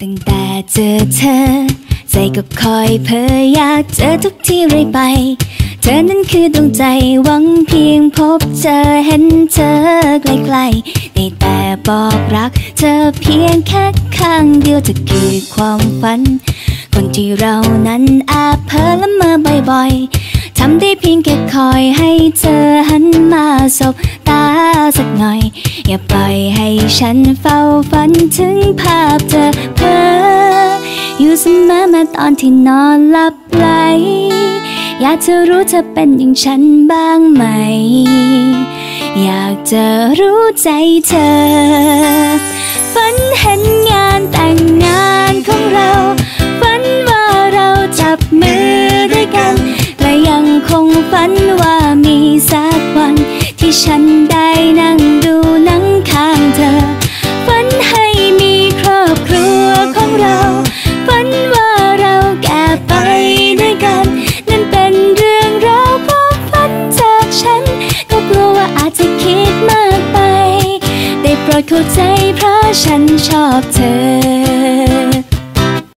ตั้งแต่เจอเธอ ใจก็คอยเพ้ออยากเจอทุกที่เรื่อยไป เธอนั้นคือดวงใจหวังเพียงพบเจอเห็นเธอใกล้ๆได้แต่บอกรัก เธอเพียงแค่ข้างเดียวเธอคือความฝัน คนที่เรานั้นแอบเพ้อละเมอบ่อยๆทำได้เพียงแค่คอยให้เธอหันมาสบ สักหน่อย อย่าปล่อยให้ฉันเฝ้าฝันถึงภาพเธอเพ้ออยู่เสมอมาตอนที่นอนหลับไหล อยากจะรู้เธอเป็นอย่างฉันบ้างไหม อยากจะรู้ใจเธอ ฝันเห็น ฉันได้นั่งดูหนังข้างเธอ ฝันให้มีครอบครัวของเรา ฝันว่าเราแก่ไปด้วยกัน นั่นเป็นเรื่องราวความฝันจากฉัน ก็กลัวว่าอาจจะคิดมากไป ได้โปรดเข้าใจเพราะฉันชอบเธอ